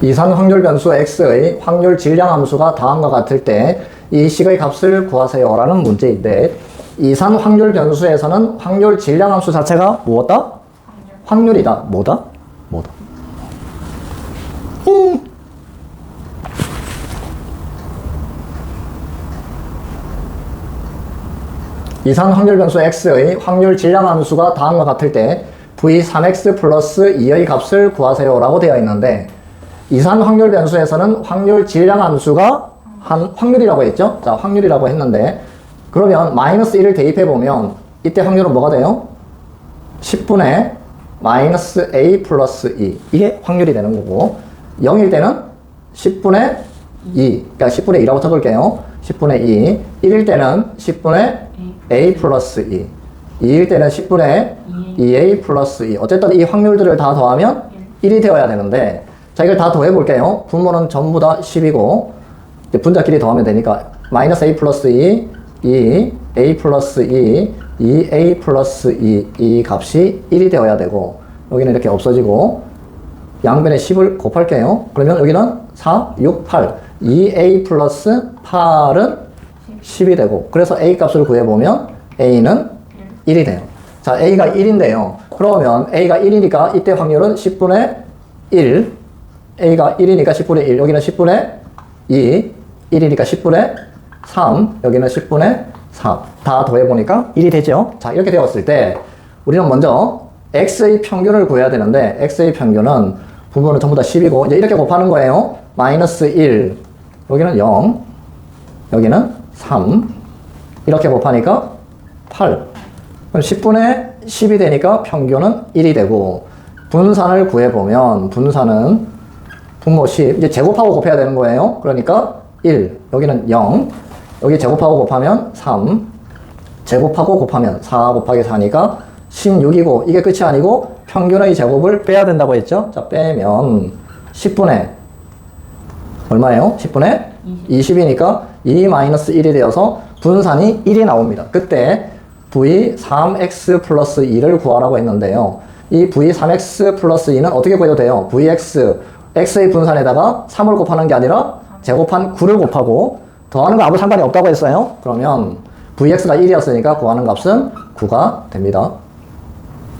이산 확률 변수 x의 확률 질량 함수가 다음과 같을 때 이 식의 값을 구하세요 라는 문제인데 이산 확률 변수에서는 확률 질량 함수 자체가 무엇다? 확률이다. 뭐다? 뭐다? 음. 이산 확률 변수 x의 확률 질량 함수가 다음과 같을 때 v3x 플러스 2의 값을 구하세요 라고 되어 있는데 이산 확률 변수에서는 확률 질량 함수가 한 확률이라고 했죠? 자, 확률이라고 했는데 그러면 마이너스 1을 대입해 보면 이때 확률은 뭐가 돼요? 10분의 마이너스 a 플러스 2 이게 확률이 되는 거고 0일 때는 10분의 2 그러니까 10분의 2라고 적을게요. 10분의 2 1일 때는 10분의 a 플러스 2 2일 때는 10분의 2a 플러스 2 어쨌든 이 확률들을 다 더하면 1이 되어야 되는데 자 이걸 다 더해 볼게요. 분모는 전부 다 10이고 분자끼리 더하면 되니까 마이너스 a 플러스 2 2 a 플러스 2 2a 플러스 2 이 값이 1이 되어야 되고 여기는 이렇게 없어지고 양변에 10을 곱할게요. 그러면 여기는 4, 6, 8 2a 플러스 8은 10이 되고 그래서 a 값을 구해보면 a는 1이 돼요. 자 a가 1인데요. 그러면 a가 1이니까 이때 확률은 10분의 1 a가 1이니까 10분의 1 여기는 10분의 2 1이니까 10분의 3 여기는 10분의 4다 더해보니까 1이 되죠? 자 이렇게 되었을 때 우리는 먼저 x의 평균을 구해야 되는데 x의 평균은 부분은 전부 다 10이고 이제 이렇게 곱하는 거예요. 마이너스 1 여기는 0 여기는 3 이렇게 곱하니까 8 그럼 10분의 10이 되니까 평균은 1이 되고 분산을 구해보면 분산은 분모 10 이제 제곱하고 곱해야 되는 거예요 그러니까 1 여기는 0 여기 제곱하고 곱하면 3 제곱하고 곱하면 4 곱하기 4니까 16이고 이게 끝이 아니고 평균의 제곱을 빼야 된다고 했죠 자 빼면 10분의 얼마예요? 10분의 20 이니까 2 마이너스 1이 되어서 분산이 1이 나옵니다. 그때 v 3x 플러스 2를 구하라고 했는데요. 이 v 3x 플러스 2는 어떻게 구해도 돼요? vx, x의 분산에다가 3을 곱하는 게 아니라 제곱한 9를 곱하고 더하는 거 아무 상관이 없다고 했어요. 그러면 vx가 1이었으니까 구하는 값은 9가 됩니다.